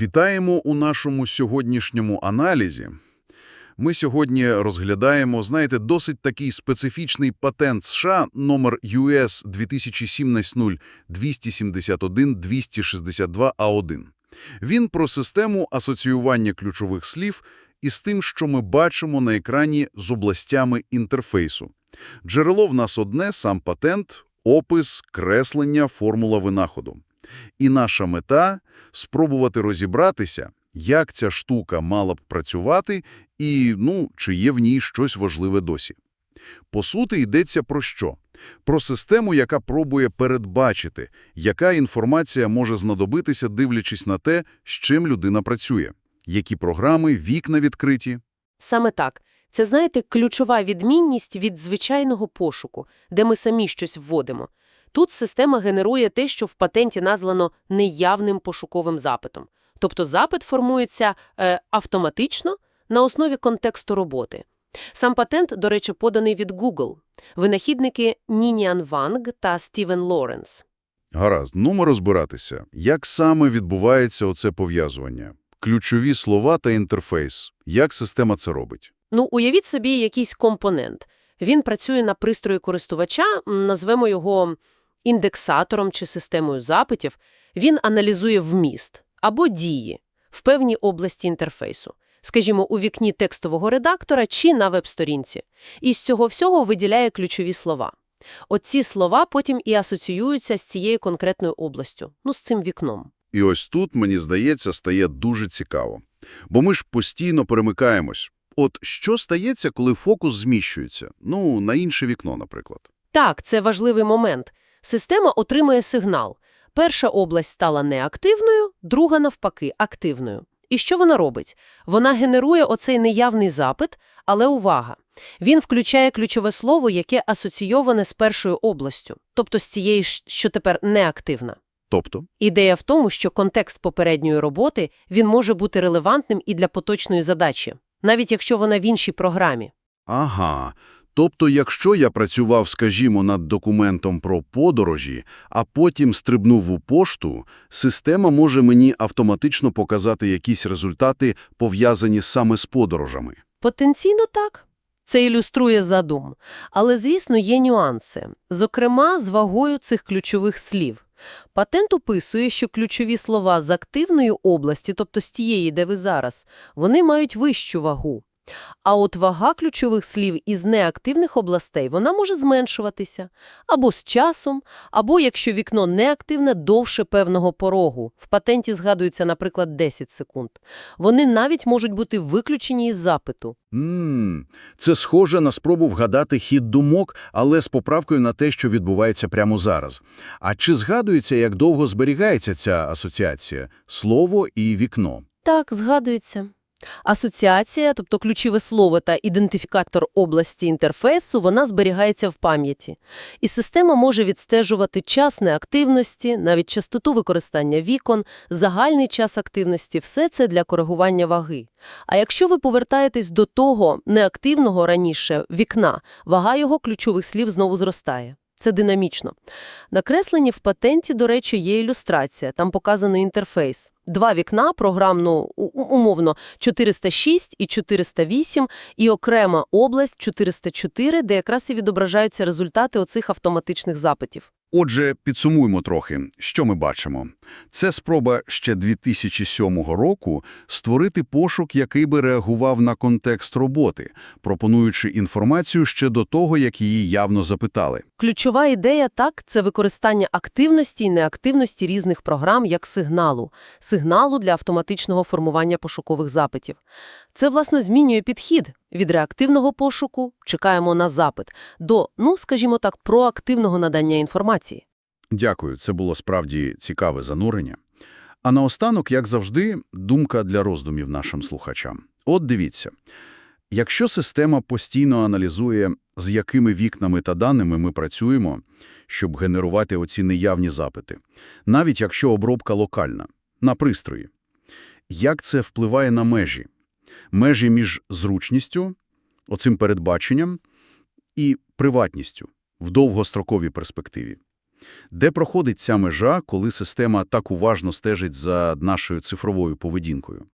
Вітаємо у нашому сьогоднішньому аналізі. Ми сьогодні розглядаємо, знаєте, досить такий специфічний патент США номер US 2017-271-262A1. Він про систему асоціювання ключових слів із тим, що ми бачимо на екрані з областями інтерфейсу. Джерело в нас одне – сам патент, опис, креслення, формула винаходу. І наша мета – спробувати розібратися, як ця штука мала б працювати і, ну, чи є в ній щось важливе досі. По суті, йдеться про що? Про систему, яка пробує передбачити, яка інформація може знадобитися, дивлячись на те, з чим людина працює, які програми, вікна відкриті. Саме так. Це, знаєте, ключова відмінність від звичайного пошуку, де ми самі щось вводимо. Тут система генерує те, що в патенті названо неявним пошуковим запитом. Тобто запит формується е, автоматично на основі контексту роботи. Сам патент, до речі, поданий від Google. Винахідники Нініан Ванг та Стівен Лоренс. Гаразд, ну ми розбиратися. Як саме відбувається оце пов'язування? Ключові слова та інтерфейс. Як система це робить? Ну, уявіть собі якийсь компонент. Він працює на пристрої користувача, назвемо його індексатором чи системою запитів. Він аналізує вміст або дії в певній області інтерфейсу, скажімо, у вікні текстового редактора чи на веб-сторінці. І з цього всього виділяє ключові слова. Оці слова потім і асоціюються з цією конкретною областю, ну, з цим вікном. І ось тут, мені здається, стає дуже цікаво. Бо ми ж постійно перемикаємось. От що стається, коли фокус зміщується? Ну, на інше вікно, наприклад. Так, це важливий момент. Система отримує сигнал. Перша область стала неактивною, друга, навпаки, активною. І що вона робить? Вона генерує оцей неявний запит, але увага! Він включає ключове слово, яке асоційоване з першою областю, тобто з цією, що тепер неактивна. Тобто? Ідея в тому, що контекст попередньої роботи він може бути релевантним і для поточної задачі, навіть якщо вона в іншій програмі. Ага. Тобто, якщо я працював, скажімо, над документом про подорожі, а потім стрибнув у пошту, система може мені автоматично показати якісь результати, пов'язані саме з подорожами. Потенційно так. Це ілюструє задум. Але, звісно, є нюанси. Зокрема, з вагою цих ключових слів. Патент описує, що ключові слова з активної області, тобто з тієї, де ви зараз, вони мають вищу вагу. А от вага ключових слів із неактивних областей, вона може зменшуватися. Або з часом, або, якщо вікно неактивне, довше певного порогу. В патенті згадується, наприклад, 10 секунд. Вони навіть можуть бути виключені із запиту. Ммм, це схоже на спробу вгадати хід думок, але з поправкою на те, що відбувається прямо зараз. А чи згадується, як довго зберігається ця асоціація – слово і вікно? Так, згадується. Асоціація, тобто ключове слово та ідентифікатор області інтерфейсу, вона зберігається в пам'яті. І система може відстежувати час неактивності, навіть частоту використання вікон, загальний час активності – все це для коригування ваги. А якщо ви повертаєтесь до того неактивного раніше вікна, вага його ключових слів знову зростає. Це динамічно. На кресленні в патенті, до речі, є ілюстрація. Там показано інтерфейс. Два вікна, програмно, у- у- умовно, 406 і 408, і окрема область 404, де якраз і відображаються результати оцих автоматичних запитів. Отже, підсумуємо трохи, що ми бачимо. Це спроба ще 2007 року створити пошук, який би реагував на контекст роботи, пропонуючи інформацію ще до того, як її явно запитали. Ключова ідея, так, це використання активності і неактивності різних програм як сигналу. Сигналу для автоматичного формування пошукових запитів. Це, власне, змінює підхід від реактивного пошуку, чекаємо на запит, до, ну, скажімо так, проактивного надання інформації. Дякую, це було справді цікаве занурення. А наостанок, як завжди, думка для роздумів нашим слухачам. От дивіться, якщо система постійно аналізує, з якими вікнами та даними ми працюємо, щоб генерувати оці неявні запити, навіть якщо обробка локальна, на пристрої, як це впливає на межі? Межі між зручністю, оцим передбаченням і приватністю в довгостроковій перспективі. Де проходить ця межа, коли система так уважно стежить за нашою цифровою поведінкою?